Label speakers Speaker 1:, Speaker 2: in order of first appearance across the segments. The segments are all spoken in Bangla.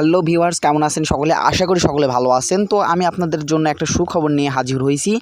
Speaker 1: হ্যালো ভিউয়ার্স কেমন আছেন সকলে? আশা করি সকলে ভালো আছেন। তো আমি আপনাদের জন্য একটা সুখবর নিয়ে হাজির হয়েছি।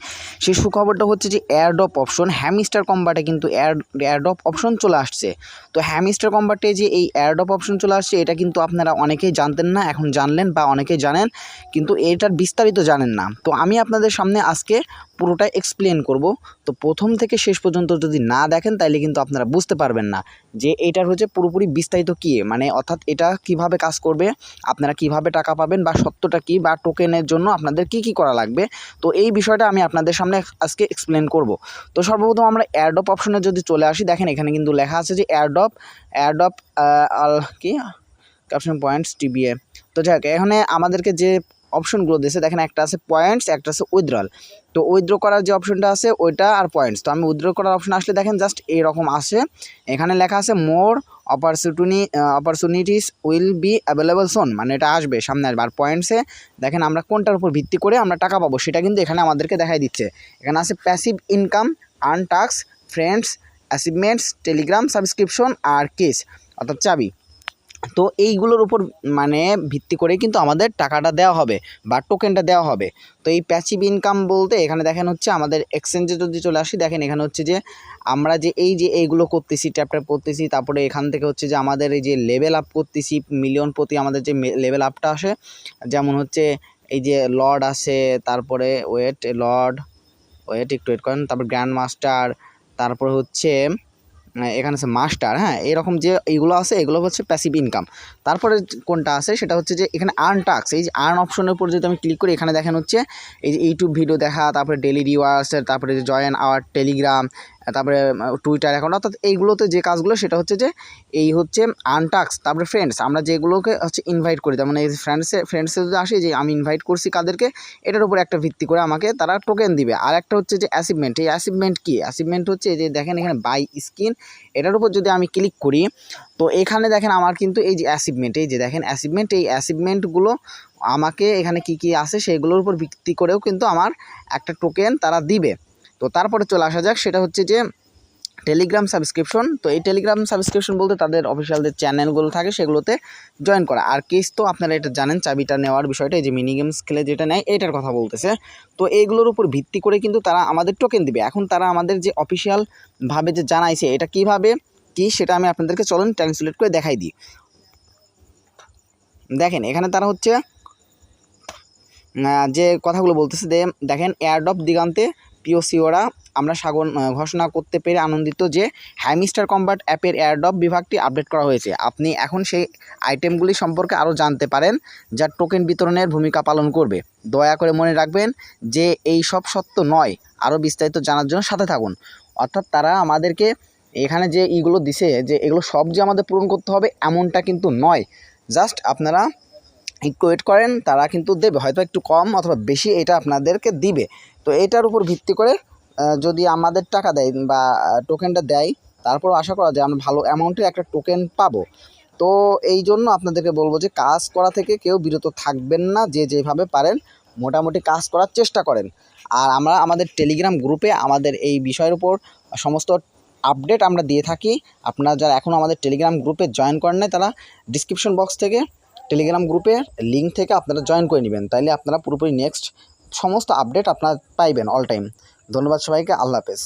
Speaker 1: সেই সুখবরটা হচ্ছে যে এয়ারডপ অপশন হ্যামিস্টার কম্বাটে কিন্তু এয়ার এয়ারডপ অপশন চলে আসছে। তো হ্যামিস্টার কম্বাটে যে এই এয়ারডপ অপশন চলে আসছে, এটা কিন্তু আপনারা অনেকেই জানতেন না, এখন জানলেন বা অনেকেই জানেন, কিন্তু এটার বিস্তারিত জানেন না। তো আমি আপনাদের সামনে আজকে পুরোটা এক্সপ্লেন করব। তো প্রথম থেকে শেষ পর্যন্ত যদি না দেখেন, তাইলে কিন্তু আপনারা বুঝতে পারবেন না যে এটার হচ্ছে পুরোপুরি বিস্তারিত কী। মানে অর্থাৎ এটা কীভাবে কাজ করবে, আপনারা কীভাবে টাকা পাবেন বা সত্যটা কী বা টোকেনের জন্য আপনাদের কি কি করা লাগবে। তো এই বিষয়টা আমি আপনাদের সামনে আজকে এক্সপ্লেন করব। তো সর্বপ্রথম আমরা এয়ারডপ অপশনে যদি চলে আসি, দেখেন এখানে কিন্তু লেখা আছে যে এয়ারডপ আল, কি? ক্যাপশন পয়েন্টস টিবিএ তো যাক এখানে আমাদেরকে যে অপশনগুলো দিয়েছে। দেখেন একটা আছে পয়েন্টস একটা আছে উইথড্রল তো উইথড্র করার যে অপশনটা আছে, ওইটা আর পয়েন্টস তো আমি উইথড্র করার অপশন আসলে দেখেন জাস্ট এইরকম আসে। এখানে লেখা আছে more opportunity opportunities will be available soon মানে এটা আসবে, সামনে আসবে। আর পয়েন্টসে দেখেন আমরা কোনটার উপর ভিত্তি করে আমরা টাকা পাবো, সেটা কিন্তু এখানে আমাদেরকে দেখাই দিচ্ছে। এখানে আছে passive income earn friends achievements telegram subscription আর কেস অর্থাৎ চাবি। তো এইগুলোর উপর মানে ভিত্তি করে কিন্তু আমাদের টাকাটা দেওয়া হবে বা টোকেনটা দেওয়া হবে। তো এই প্যাসিভ ইনকাম বলতে এখানে দেখেন হচ্ছে আমাদের এক্সচেঞ্জে যদি চলে আসি, দেখেন এখানে হচ্ছে যে আমরা যে এই যে এইগুলো করতেছি ট্যাপ ট্যাপ করতেছি তারপরে এখান থেকে হচ্ছে যে আমাদের এই যে লেভেল আপ করতেছি মিলিয়ন প্রতি আমাদের যে লেভেল আপটা আসে, যেমন হচ্ছে এই যে লর্ড আসে, তারপরে ওয়েট লর্ড ওয়েট একটু ওয়েট করেন, তারপর গ্র্যান্ড মাস্টার তারপর হচ্ছে এখানে আছে মাস্টার হ্যাঁ? এরকম যে এইগুলো আছে, এগুলো হচ্ছে প্যাসিভ ইনকাম তারপরে কোনটা আছে? সেটা হচ্ছে যে এখানে আর্ন টাক্স এই যে আর্ন অপশনের উপর যদি আমি ক্লিক করি, এখানে দেখেন হচ্ছে এই যে ইউটিউব ভিডিও দেখা, তারপরে ডেলি রিওয়ার্স তারপরে জয়েন আওয়ার টেলিগ্রাম তারপরে টুইটার অ্যাকাউন্ট অর্থাৎ এইগুলোতে যে কাজগুলো, সেটা হচ্ছে যে এই হচ্ছে আনটাক্স তারপরে ফ্রেন্ডস আমরা যেগুলোকে হচ্ছে ইনভাইট করি। তার মানে এই ফ্রেন্ডসে ফ্রেন্ডসে যদি আসে, যে আমি ইনভাইট করছি কাদেরকে, এটার উপর একটা ভিত্তি করে আমাকে তারা টোকেন দিবে। আর একটা হচ্ছে যে অ্যাচিভমেন্ট এই অ্যাচিভমেন্ট কী? অ্যাচিভমেন্ট হচ্ছে যে দেখেন এখানে বাই স্কিন এটার উপর যদি আমি ক্লিক করি, তো এখানে দেখেন আমার কিন্তু এই যে অ্যাচিভমেন্ট এই যে দেখেন অ্যাচিভমেন্ট এই অ্যাচিভমেন্টগুলো আমাকে এখানে কি কি আছে, সেগুলোর উপর ভিত্তি করেও কিন্তু আমার একটা টোকেন তারা দিবে। তো তারপরে চলে আসা যাক, সেটা হচ্ছে যে টেলিগ্রাম সাবস্ক্রিপশন তো এই টেলিগ্রাম সাবস্ক্রিপশন বলতে তাদের অফিসিয়াল যে চ্যানেলগুলো থাকে, সেগুলোতে জয়েন করা। আর কেস তো আপনারা এটা জানেন, চাবিটা নেওয়ার বিষয়টা, এই যে মিনি গেমস খেলে যেটা নেয়, এটার কথা বলতেছে। তো এইগুলোর উপর ভিত্তি করে কিন্তু তারা আমাদের টোকেন দিবে। এখন তারা আমাদের যে অফিসিয়ালভাবে যে জানাইছে, এটা কীভাবে, কি সেটা আমি আপনাদেরকে চলুন ট্রান্সলেট করে দেখাই দিই। দেখেন, এখানে তারা হচ্ছে যে কথাগুলো বলতেছে দেখেন এয়ারডপ দিগান্তে পিওসিওরা আমরা সাগর ঘোষণা করতে পেরে আনন্দিত যে হ্যামিস্টার কম্বাট অ্যাপের এয়ারডপ বিভাগটি আপডেট করা হয়েছে। আপনি এখন সেই আইটেমগুলি সম্পর্কে আরও জানতে পারেন, যা টোকেন বিতরণের ভূমিকা পালন করবে। দয়া করে মনে রাখবেন যে এই সব সত্য নয়, আরও বিস্তারিত জানার জন্য সাথে থাকুন। অর্থাৎ তারা আমাদেরকে এখানে যে ইগুলো দিছে, যে এগুলো সব যে আমাদের পূরণ করতে হবে, এমনটা কিন্তু নয়। জাস্ট আপনারা একটু ওয়েট করেন, তারা কিন্তু দেবে। হয়তো একটু কম অথবা বেশি এটা আপনাদেরকে দিবে। তো এটার উপর ভিত্তি করে যদি আমাদের টাকা দেয় বা টোকেনটা দেয় তারপর আশা করা যায় আমরা ভালো অ্যামাউন্টের একটা টোকেন পাবো। তো এই জন্য আপনাদেরকে বলব যে, কাজ করা থেকে কেউ বিরত থাকবেন না, যে যেভাবে পারেন, মোটামুটি কাজ করার চেষ্টা করেন। আর আমরা আমাদের টেলিগ্রাম গ্রুপে আমাদের এই বিষয়ের উপর সমস্ত আপডেট আমরা দিয়ে থাকি। আপনারা যারা এখনও আমাদের টেলিগ্রাম গ্রুপে জয়েন করেন নাই, তারা ডিসক্রিপশন বক্স থেকে টেলিগ্রাম গ্রুপের লিঙ্ক থেকে আপনারা জয়েন করে নেবেন। তাইলে আপনারা পুরোপুরি নেক্সট সমস্ত আপডেট আপনার পাইবেন অল টাইম ধন্যবাদ সবাইকে আল্লাহ হাফেজ।